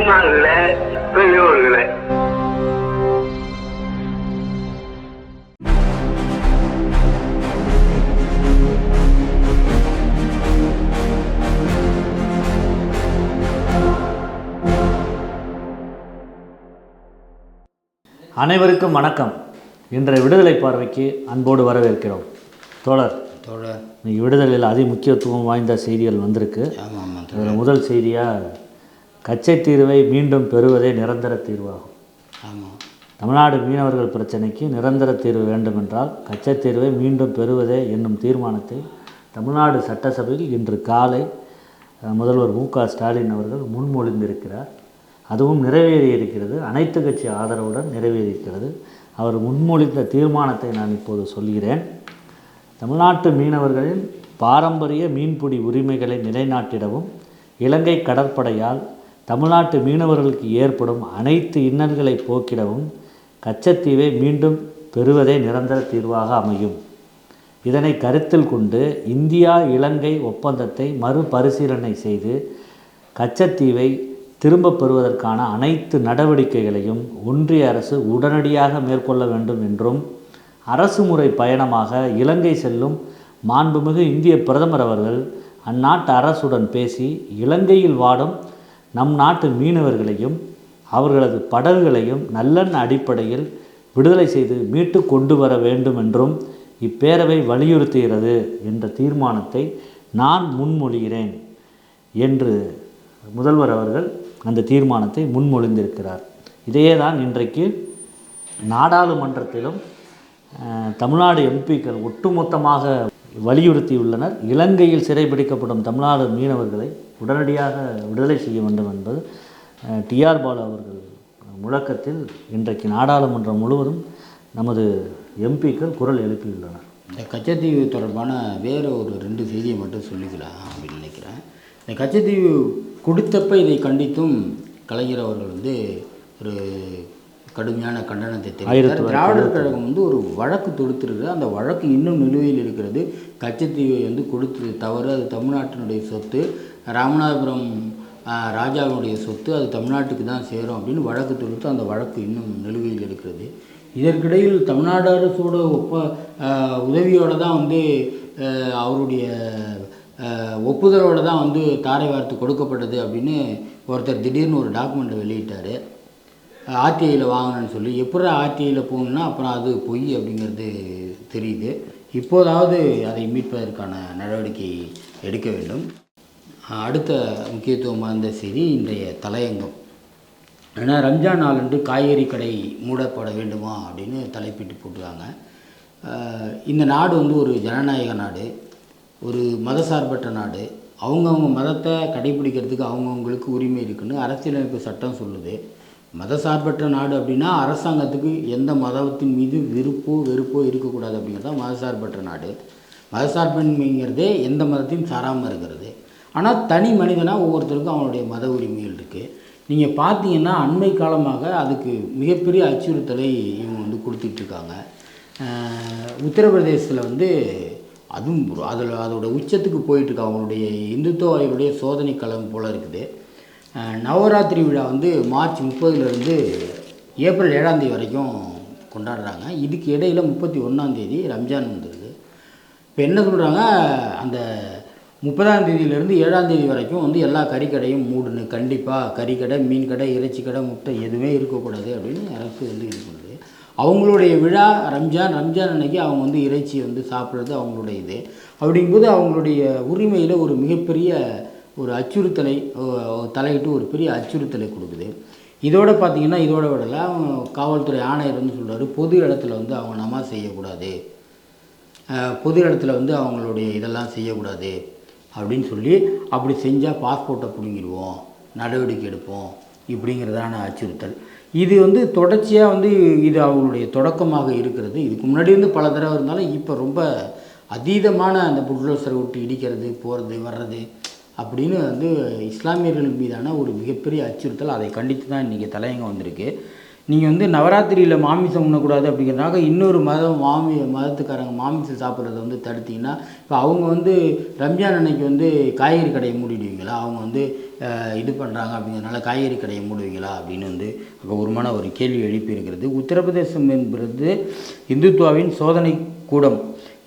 தாய்மார்களே பெரியோர்களே. அனைவருக்கும் வணக்கம். இன்றைய விடுதலை பார்வைக்கு அன்போடு வரவேற்கிறோம். தோழர் தோழர். இன்னைக்கு விடுதலையில் அதி முக்கியத்துவம் வாய்ந்த செய்திகள் வந்திருக்கு. அதில் முதல் செய்தியாக கச்சை தீர்வை மீண்டும் பெறுவதே நிரந்தர தீர்வாகும். ஆமாம் தமிழ்நாடு மீனவர்கள் பிரச்சனைக்கு நிரந்தர தீர்வு வேண்டுமென்றால் கச்சை தீர்வை மீண்டும் பெறுவதே என்னும் தீர்மானத்தை தமிழ்நாடு சட்டசபையில் இன்று காலை முதல்வர் மு க ஸ்டாலின் அவர்கள் முன்மொழிந்திருக்கிறார். அதுவும் நிறைவேறியிருக்கிறது. அனைத்து கட்சி ஆதரவுடன் நிறைவேறியிருக்கிறது. அவர் முன்மொழிந்த தீர்மானத்தை நான் இப்போது சொல்கிறேன். தமிழ்நாட்டு மீனவர்களின் பாரம்பரிய மீன்பிடி உரிமைகளை நிலைநாட்டிடவும் இலங்கை கடற்படையால் தமிழ்நாட்டு மீனவர்களுக்கு ஏற்படும் அனைத்து இன்னல்களை போக்கிடவும் கச்சத்தீவை மீண்டும் பெறுவதே நிரந்தர தீர்வாக அமையும். இதனை கருத்தில் கொண்டு இந்தியா இலங்கை ஒப்பந்தத்தை மறுபரிசீலனை செய்து கச்சத்தீவை திரும்பப் பெறுவதற்கான அனைத்து நடவடிக்கைகளையும் ஒன்றிய அரசு உடனடியாக மேற்கொள்ள வேண்டும் என்றும் அரசு முறை பயணமாக இலங்கை செல்லும் மாண்புமிகு இந்திய பிரதமர் அவர்கள் அந்நாட்டு அரசுடன் பேசி இலங்கையில் வாடும் நம் நாட்டு மீனவர்களையும் அவர்களது படகுகளையும் நல்லெண்ண அடிப்படையில் விடுதலை செய்து மீட்டு கொண்டு வர வேண்டும் என்றும் இப்பேரவை வலியுறுத்துகிறது என்ற தீர்மானத்தை நான் முன்மொழிகிறேன் என்று முதல்வர் அவர்கள் அந்த தீர்மானத்தை முன்மொழிந்திருக்கிறார். இதையே தான் இன்றைக்கு நாடாளுமன்றத்திலும் தமிழ்நாடு எம்பிக்கள் ஒட்டுமொத்தமாக வலியுறுத்தியுள்ளனர். இலங்கையில் சிறைபிடிக்கப்படும் தமிழ்நாடு மீனவர்களை உடனடியாக விடுதலை செய்ய வேண்டும் என்பது டிஆர் பாலு அவர்கள் முழக்கத்தில் இன்றைக்கு நாடாளுமன்றம் முழுவதும் நமது எம்பிக்கள் குரல் எழுப்பியுள்ளனர். இந்த கச்சத்தீவு தொடர்பான வேறு ஒரு ரெண்டு செய்தியை மட்டும் சொல்லிக்கலாம் அப்படின்னு நினைக்கிறேன். இந்த கச்சத்தீவு கொடுத்தப்ப இதை கண்டித்தும் கலைஞர் அவர்கள் வந்து ஒரு கடுமையான கண்டனத்தை தெரிவித்தார். திராவிடர் கழகம் வந்து ஒரு வழக்கு தொடுத்திருக்கு அந்த வழக்கு இன்னும் நிலுவையில் இருக்கிறது. கச்சத்தீவை வந்து கொடுத்தது தவறு. அது தமிழ்நாட்டினுடைய சொத்து. ராமநாதபுரம் ராஜாவினுடைய சொத்து. அது தமிழ்நாட்டுக்கு தான் சேரும் அப்படின்னு வழக்கு தொடுத்து அந்த வழக்கு இன்னும் நிலுவையில் இருக்கிறது. இதற்கிடையில் தமிழ்நாடு அரசோட ஒப்ப உதவியோட தான் வந்து அவருடைய ஒப்புதலோட தான் வந்து தாரை வார்த்து கொடுக்கப்பட்டது அப்படின்னு ஒருத்தர் திடீர்னு ஒரு டாக்குமெண்ட்டை வெளியிட்டார். ஆர்டிஐயில் வாங்கணும்னு சொல்லி எப்படி ஆர்டிஐயில் போகணுன்னா அப்புறம் அது பொய் அப்படிங்கிறது தெரியுது. இப்போதாவது அதை மீட்பதற்கான நடவடிக்கை எடுக்க வேண்டும். அடுத்த முக்கியத்துவம் வாய்ந்த செய்தி இன்றைய தலையங்கம். ஏன்னா ரம்ஜான் நாளன்று காய்கறி கடை மூடப்பட வேண்டுமா அப்படின்னு தலைப்பிட்டு போட்டுருக்காங்க. இந்த நாடு வந்து ஒரு ஜனநாயக நாடு ஒரு மதசார்பற்ற நாடு. அவங்கவுங்க மதத்தை கடைபிடிக்கிறதுக்கு அவங்கவுங்களுக்கு உரிமை இருக்குன்னு அரசியலமைப்பு சட்டம் சொல்லுது. மதசார்பற்ற நாடு அப்படின்னா அரசாங்கத்துக்கு எந்த மதத்தின் மீது விருப்போ வெறுப்போ இருக்கக்கூடாது அப்படிங்கிறது தான் மதசார்பற்ற நாடு. மதசார்பின்மைங்கிறதே எந்த மதத்தையும் சாராமல் இருக்கிறது. ஆனால் தனி மனிதனாக ஒவ்வொருத்தருக்கும் அவனுடைய மத உரிமைகள் இருக்குது நீங்கள் பார்த்தீங்கன்னா அண்மை காலமாக அதுக்கு மிகப்பெரிய அச்சுறுத்தலை இவங்க வந்து கொடுத்துட்ருக்காங்க. உத்தரப்பிரதேசத்தில் வந்து அதுவும் அதில் அதோட உச்சத்துக்கு போயிட்டுருக்கு அவங்களுடைய இந்துத்துவ சோதனை களம் போல் இருக்குது. நவராத்திரி விழா வந்து மார்ச் முப்பதுலேருந்து ஏப்ரல் ஏழாந்தேதி வரைக்கும் கொண்டாடுறாங்க. இதுக்கு இடையில் முப்பத்தி ஒன்றாந்தேதி ரம்ஜான் வந்துடுது இப்போ என்ன சொல்கிறாங்க அந்த முப்பதாம் தேதியிலேருந்து ஏழாம் தேதி வரைக்கும் வந்து எல்லா கறிக்கடையும் மூடணும் கண்டிப்பாக கறிக்கடை மீன் கடை இறைச்சி கடை முட்டை எதுவுமே இருக்கக்கூடாது அப்படின்னு அரசு வந்து இது பண்ணுது. அவங்களுடைய விழா ரம்ஜான் ரம்ஜான் அன்னைக்கு அவங்க வந்து இறைச்சி வந்து சாப்பிட்றது அவங்களுடைய இது. அப்படிங்கும்போது அவங்களுடைய உரிமையில் ஒரு மிகப்பெரிய ஒரு அச்சுறுத்தலை தலையிட்டு ஒரு பெரிய அச்சுறுத்தலை கொடுக்குது. இதோட பார்த்தீங்கன்னா இதோட விடல அவங்க காவல்துறை ஆணையர் வந்து சொல்கிறாரு பொது இடத்துல வந்து அவங்க நமாஸ் செய்யக்கூடாது. பொது இடத்துல வந்து அவங்களுடைய இதெல்லாம் செய்யக்கூடாது அப்படின்னு சொல்லி அப்படி செஞ்சால் பாஸ்போர்ட்டை பிடுங்கிடுவோம் நடவடிக்கை எடுப்போம் இப்படிங்கிறதான அச்சுறுத்தல். இது வந்து தொடர்ச்சியாக வந்து இது அவங்களுடைய தொடக்கமாக இருக்கிறது. இதுக்கு முன்னாடி வந்து பல தடவை இருந்தாலும் இப்போ ரொம்ப அதீதமான அந்த புல்டோசரை விட்டு இடிக்கிறது போகிறது வர்றது அப்படின்னு வந்து இஸ்லாமியர்கள் மீதான ஒரு மிகப்பெரிய அச்சுறுத்தல் அதை கண்டித்து தான் இன்றைக்கி தலையங்கம் வந்திருக்கு. நீங்கள் வந்து நவராத்திரியில் மாமிசம் உண்ணக்கூடாது அப்படிங்கிறதுனால இன்னொரு மதம் மாமி மதத்துக்காரங்க மாமிசம் சாப்பிட்றத வந்து தடுத்திங்கன்னா இப்போ அவங்க வந்து ரம்ஜான் அன்னைக்கு வந்து காய்கறி கடையை மூடிடுவீங்களா? அவங்க வந்து இது பண்ணுறாங்க அப்படிங்கிறதுனால காய்கறி கடையை மூடுவீங்களா? அப்படின்னு வந்து கௌரவமான ஒரு கேள்வி எழுப்பியிருக்கிறது. உத்தரப்பிரதேசம் என்பது இந்துத்துவாவின் சோதனை கூடம்.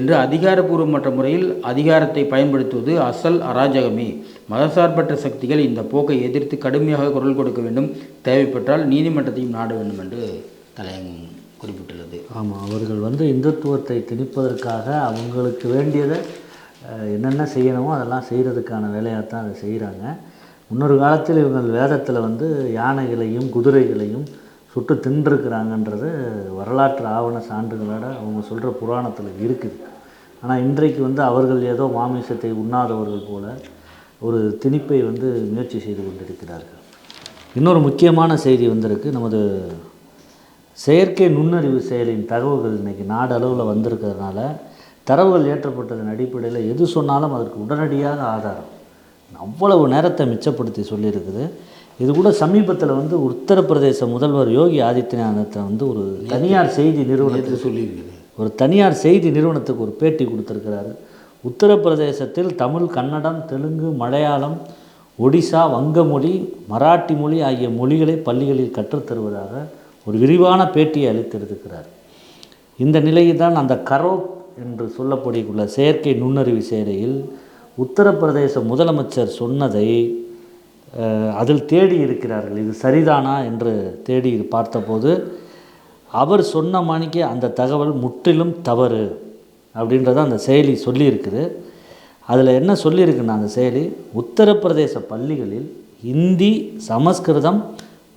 என்று அதிகாரப்பூர்வமற்ற முறையில் அதிகாரத்தை பயன்படுத்துவது அசல் அராஜகமே. மதசார்பற்ற சக்திகள் இந்த போக்கை எதிர்த்து கடுமையாக குரல் கொடுக்க வேண்டும். தேவைப்பட்டால் நீதிமன்றத்தையும் நாட வேண்டும் என்று தலையங்கம் குறிப்பிட்டுள்ளது. ஆமாம் அவர்கள் வந்து இந்துத்துவத்தை திணிப்பதற்காக அவங்களுக்கு வேண்டியதை என்னென்ன செய்யணுமோ அதெல்லாம் செய்கிறதுக்கான வேலையாக தான் அதை செய்கிறாங்க முன்னொரு காலத்தில் இவங்கள் வேதத்தில் வந்து யானைகளையும் குதிரைகளையும் சுட்டு தின்றுருக்குறாங்கன்றது வரலாற்று ஆவண சான்றுகளோட அவங்க சொல்கிற புராணத்தில் இருக்குது. ஆனால் இன்றைக்கு வந்து அவர்கள் ஏதோ மாமிசத்தை உண்ணாதவர்கள் போல ஒரு திணிப்பை வந்து முயற்சி செய்து கொண்டிருக்கிறார்கள். இன்னொரு முக்கியமான செய்தி வந்திருக்கு. நமது செயற்கை நுண்ணறிவு செயலின் தகவல்கள் இன்றைக்கி நாடு அளவில் வந்திருக்கிறதுனால தரவுகள் ஏற்றப்பட்டதன் அடிப்படையில் எது சொன்னாலும் அதற்கு உடனடியாக ஆதாரம். அவ்வளவு நேரத்தை மிச்சப்படுத்தி சொல்லியிருக்குது. இது கூட சமீபத்தில் வந்து உத்தரப்பிரதேச முதல்வர் யோகி ஆதித்யநாத்தை வந்து ஒரு தனியார் செய்தி நிறுவனத்துக்கு சொல்லியிருக்குது ஒரு தனியார் செய்தி நிறுவனத்துக்கு ஒரு பேட்டி கொடுத்துருக்கிறாரு. உத்தரப்பிரதேசத்தில் தமிழ் கன்னடம் தெலுங்கு மலையாளம் ஒடிசா வங்க மொழி மராட்டி மொழி ஆகிய மொழிகளை பள்ளிகளில் கற்றுத்தருவதாக ஒரு விரிவான பேட்டியை அளித்திருக்கிறார். இந்த நிலையில் தான் அந்த கரோப் என்று சொல்லப்படக்கூடிய செயற்கை நுண்ணறிவு சேவையில் உத்தரப்பிரதேச முதலமைச்சர் சொன்னதை அதில் தேடி இருக்கிறார்கள். இது சரிதானா என்று தேடி பார்த்தபோது அவர் சொன்ன மணிக்கு அந்த தகவல் முற்றிலும் தவறு அப்படின்றத அந்த செயலி சொல்லியிருக்குது. அதில் என்ன சொல்லியிருக்குன்னா அந்த செயலி உத்தரப்பிரதேச பள்ளிகளில் இந்தி சமஸ்கிருதம்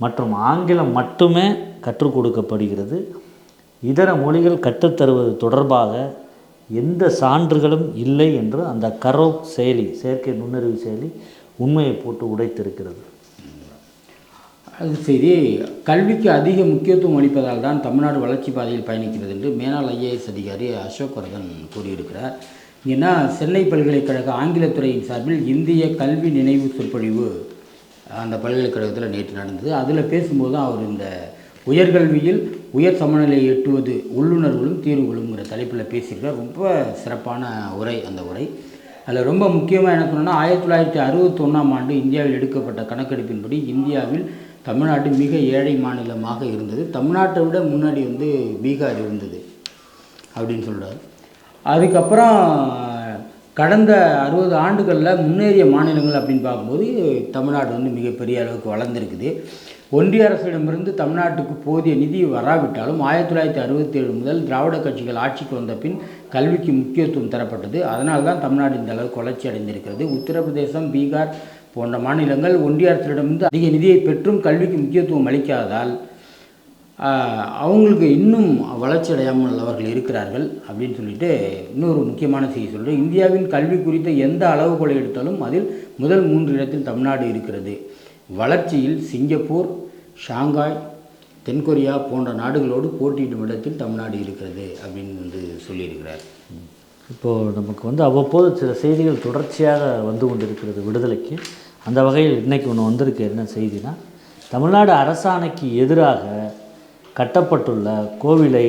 மற்றும் ஆங்கிலம் மட்டுமே கற்றுக் கொடுக்கப்படுகிறது. இதர மொழிகள் கற்றுத்தருவது தொடர்பாக எந்த சான்றுகளும் இல்லை என்று அந்த கரோக் செயலி செயற்கை நுண்ணறிவு செயலி உண்மையை போட்டு உடைத்திருக்கிறது. அது சரி. கல்விக்கு அதிக முக்கியத்துவம் அளிப்பதால் தான் தமிழ்நாடு வளர்ச்சி பாதையில் பயணிக்கிறது என்று மேலாள் ஐஏஎஸ் அதிகாரி அசோக் வரதன் கூறியிருக்கிறார். ஏன்னா சென்னை பல்கலைக்கழக ஆங்கிலத்துறையின் சார்பில் இந்திய கல்வி நினைவு சொற்பொழிவு அந்த பல்கலைக்கழகத்தில் நேற்று நடந்தது. அதில் பேசும்போது தான் அவர் இந்த உயர்கல்வியில் உயர் சமநிலையை எட்டுவது உள்ளுணர்வுகளும் தீர்வுகளும்ங்கிற தலைப்பில் பேசியிருக்கார் ரொம்ப சிறப்பான உரை அந்த உரை. அதில் ரொம்ப முக்கியமாக என்ன ஆயிரத்தி தொள்ளாயிரத்தி அறுபத்தொன்னாம் ஆண்டு இந்தியாவில் எடுக்கப்பட்ட கணக்கெடுப்பின்படி இந்தியாவில் தமிழ்நாடு மிக ஏழை மாநிலமாக இருந்தது. தமிழ்நாட்டை விட முன்னாடி வந்து பீகார் இருந்தது அப்படின்னு சொல்கிறார் அதுக்கப்புறம் கடந்த அறுபது ஆண்டுகளில் முன்னேறிய மாநிலங்கள் அப்படின்னு பார்க்கும்போது தமிழ்நாடு வந்து மிகப்பெரிய அளவுக்கு வளர்ந்துருக்குது. ஒன்றிய அரசிடமிருந்து தமிழ்நாட்டுக்கு போதிய நிதி வராவிட்டாலும் ஆயிரத்தி தொள்ளாயிரத்தி அறுபத்தேழு முதல் திராவிட கட்சிகள் ஆட்சிக்கு வந்த பின் கல்விக்கு முக்கியத்துவம் தரப்பட்டது. அதனால் தான் தமிழ்நாடு இந்த அளவுக்கு வளர்ச்சி அடைந்திருக்கிறது. உத்தரப்பிரதேசம் பீகார் போன்ற மாநிலங்கள் ஒன்றிய அரசிடமிருந்து அதிக நிதியை பெற்றும் கல்விக்கு முக்கியத்துவம் அளிக்காததால் அவங்களுக்கு இன்னும் வளர்ச்சி அடையாமல் அவர்கள் இருக்கிறார்கள் அப்படின்னு சொல்லிட்டு இன்னொரு முக்கியமான செய்தி சொல்கிறேன் இந்தியாவின் கல்வி குறித்த எந்த அளவுகோலை எடுத்தாலும் அதில் முதல் மூன்று இடத்தில் தமிழ்நாடு இருக்கிறது. வளர்ச்சியில் சிங்கப்பூர் ஷாங்காய் தென்கொரியா போன்ற நாடுகளோடு போட்டியிடும் இடத்தில் தமிழ்நாடு இருக்கிறது அப்படின்னு வந்து சொல்லியிருக்கிறார். இப்போது நமக்கு வந்து அவ்வப்போது சில செய்திகள் தொடர்ச்சியாக வந்து கொண்டிருக்கிறது விடுதலைக்கு. அந்த வகையில் இன்றைக்கி ஒன்று வந்திருக்கு என்ன செய்தினா தமிழ்நாடு அரசாணைக்கு எதிராக கட்டப்பட்டுள்ள கோவிலை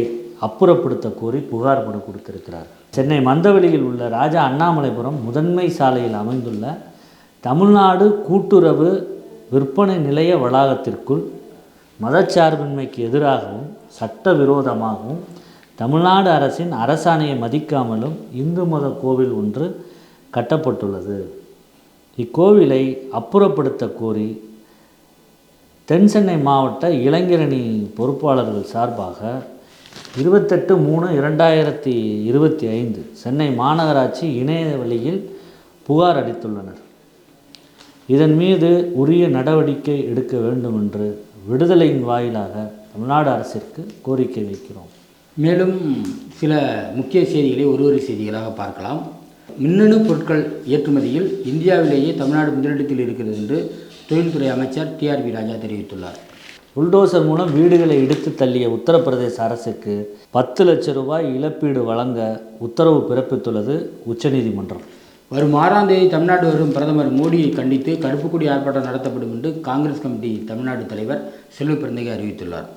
அப்புறப்படுத்த கோரி புகார் மனு கொடுத்திருக்கிறார். சென்னை மந்தவெளியில் உள்ள ராஜா அண்ணாமலைபுரம் முதன்மை சாலையில் அமைந்துள்ள தமிழ்நாடு கூட்டுறவு விற்பனை நிலைய வளாகத்திற்குள் மதச்சார்பின்மைக்கு எதிராகவும் சட்டவிரோதமாகவும் தமிழ்நாடு அரசின் அரசாணையை மதிக்காமலும் இந்து மத கோவில் ஒன்று கட்டப்பட்டுள்ளது. இக்கோவிலை அப்புறப்படுத்த கோரி தென் சென்னை மாவட்ட இளைஞரணி பொறுப்பாளர்கள் சார்பாக இருபத்தெட்டு மூணு இரண்டாயிரத்தி இருபத்தி ஐந்து சென்னை மாநகராட்சி இணைய வழியில் புகார் அளித்துள்ளனர். இதன் மீது உரிய நடவடிக்கை எடுக்க வேண்டும் என்று விடுதலையின் வாயிலாக தமிழ்நாடு அரசிற்கு கோரிக்கை வைக்கிறோம். மேலும் சில முக்கிய செய்திகளை ஒரு ஒரு செய்திகளாக பார்க்கலாம். மின்னணு பொருட்கள் ஏற்றுமதியில் இந்தியாவிலேயே தமிழ்நாடு முதலிடத்தில் இருக்கிறது என்று தொழில்துறை அமைச்சர் டிஆர்பி ராஜா தெரிவித்துள்ளார். புல்டோசர் மூலம் வீடுகளை இடித்து தள்ளிய உத்தரப்பிரதேச அரசுக்கு பத்து லட்சம் ரூபாய் இழப்பீடு வழங்க உத்தரவு பிறப்பித்துள்ளது உச்சநீதிமன்றம். வரும் ஆறாம் தேதி தமிழ்நாடு வரும் பிரதமர் மோடியை கண்டித்து கருப்பு கொடி ஆர்ப்பாட்டம் நடத்தப்படும் என்று காங்கிரஸ் கமிட்டி தமிழ்நாடு தலைவர் செல்வ பிறந்தகை அறிவித்துள்ளார்.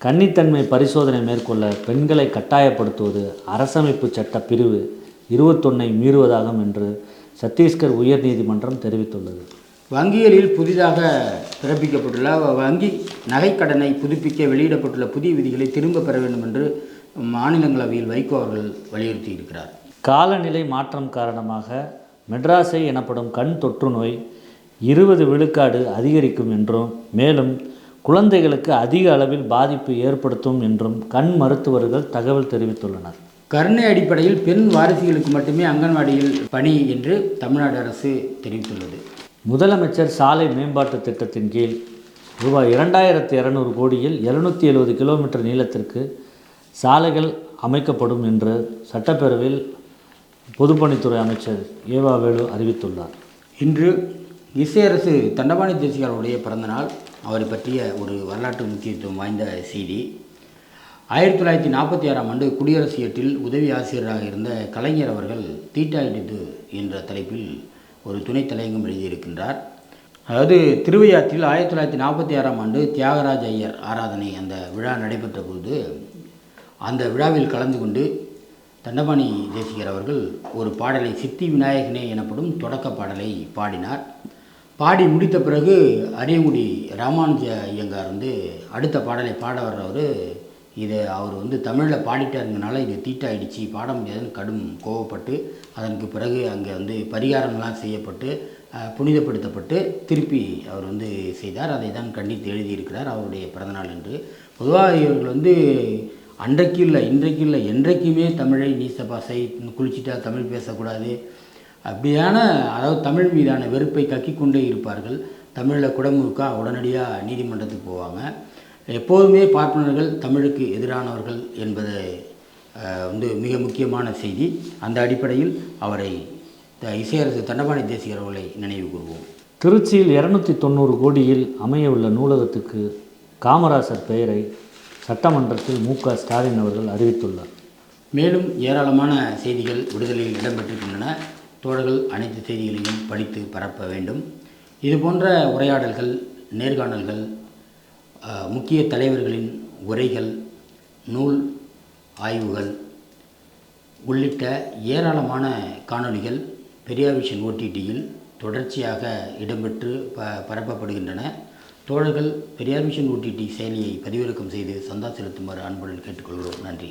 கன்னித்தன்மை பரிசோதனை மேற்கொள்ள பெண்களை கட்டாயப்படுத்துவது அரசமைப்பு சட்ட பிரிவு இருபத்தொன்னை மீறுவதாகும் என்று சத்தீஸ்கர் உயர்நீதிமன்றம் தெரிவித்துள்ளது. வங்கிகளில் புதிதாக பிறப்பிக்கப்பட்டுள்ள வங்கி நகைக்கடனை புதுப்பிக்க வெளியிடப்பட்டுள்ள புதிய விதிகளை திரும்ப பெற வேண்டும் என்று மாநிலங்களவையில் வைகோ அவர்கள் வலியுறுத்தி இருக்கிறார் காலநிலை மாற்றம் காரணமாக மெட்ராஸை எனப்படும் கண் தொற்று நோய் இருபது விழுக்காடு அதிகரிக்கும் என்றும் மேலும் குழந்தைகளுக்கு அதிக அளவில் பாதிப்பு ஏற்படுத்தும் என்றும் கண் மருத்துவர்கள் தகவல் தெரிவித்துள்ளனர். கருணை அடிப்படையில் பெண் வாரிசுகளுக்கு மட்டுமே அங்கன்வாடியில் பணி என்று தமிழ்நாடு அரசு தெரிவித்துள்ளது. முதலமைச்சர் சாலை மேம்பாட்டு திட்டத்தின் கீழ் ரூபாய் இரண்டாயிரத்தி இரநூறு கோடியில் எழுநூற்றி எழுபது கிலோமீட்டர் நீளத்திற்கு சாலைகள் அமைக்கப்படும் என்று சட்டப்பேரவையில் பொதுப்பணித்துறை அமைச்சர் ஏவா வேலு அறிவித்துள்ளார். இன்று இசையரசு தண்டபாணி தேசிகாருடைய பிறந்தநாள் அவரை பற்றிய ஒரு வரலாற்று முக்கியத்துவம் வாய்ந்த செய்தி. ஆயிரத்தி தொள்ளாயிரத்தி நாற்பத்தி ஆறாம் ஆண்டு குடியரசு எட்டில் உதவி ஆசிரியராக இருந்த கலைஞர் அவர்கள் தீட்டாயிடுது என்ற தலைப்பில் ஒரு துணை தலையங்கம் எழுதியிருக்கின்றார். அதாவது திருவையாற்றில் ஆயிரத்தி தொள்ளாயிரத்தி நாற்பத்தி ஆறாம் ஆண்டு தியாகராஜ ஐயர் ஆராதனை அந்த விழா நடைபெற்ற போது அந்த விழாவில் கலந்து கொண்டு தண்டபாணி தேசிகர் அவர்கள் ஒரு பாடலை சித்தி விநாயகனே எனப்படும் தொடக்க பாடலை பாடினார். பாடி முடித்த பிறகு அரியங்குடி ராமானுஜ ஐயங்கார் வந்து அடுத்த பாடலை பாட வர்றவர் இதை அவர் வந்து தமிழில் பாடிட்டாருங்கனால இது தீட்டாயிடுச்சு பாட முடியாதுன்னு கடும் கோவப்பட்டு அதற்கு பிறகு அங்கே வந்து பரிகாரம்லாம் செய்யப்பட்டு புனிதப்படுத்தப்பட்டு திருப்பி அவர் வந்து செய்தார். அதை தான் கண்டித்து எழுதியிருக்கிறார் அவருடைய பிறந்தநாள் என்று பொதுவாக இவர்கள் வந்து அன்றைக்கு இல்லை இன்றைக்கு இல்லை என்றைக்குமே தமிழை நீசபாசை குளிச்சிட்டா தமிழ் பேசக்கூடாது. அப்படியான அதாவது தமிழ் மீதான வெறுப்பை கக்கி கொண்டே இருப்பார்கள். தமிழில் குடமுழுக்கா உடனடியாக நீதிமன்றத்துக்கு போவாங்க. எப்போதுமே பார்ப்பனர்கள் தமிழுக்கு எதிரானவர்கள் என்பது வந்து மிக முக்கியமான செய்தி. அந்த அடிப்படையில் அவரை த- இசையரசு தண்டபாணி தேசிகர் அவர்களை நினைவு கூறுவோம். திருச்சியில் இரநூத்தி தொண்ணூறு கோடியில் அமையவுள்ள நூலகத்துக்கு காமராசர் பெயரை சட்டமன்றத்தில் மு க ஸ்டாலின் அவர்கள் அறிவித்துள்ளார். மேலும் ஏராளமான செய்திகள் விடுதலையில் இடம்பெற்றிருக்கின்றன. தோழர்கள் அனைத்து செய்திகளையும் படித்து பரப்ப வேண்டும். இது போன்ற உரையாடல்கள் நேர்காணல்கள் முக்கிய தலைவர்களின் உரைகள் நூல் ஆய்வுகள் உள்ளிட்ட ஏராளமான காணொளிகள் பெரியாவிஷன் ஓடிடியில் தொடர்ச்சியாக இடம்பெற்று ப பரப்பப்படுகின்றன. தோழர்கள் பெரியார் மிஷன் ஓடிடி செயலியை பதிவிறக்கம் செய்து சந்தா செலுத்துமாறு அன்புடன் கேட்டுக்கொள்கிறோம். நன்றி.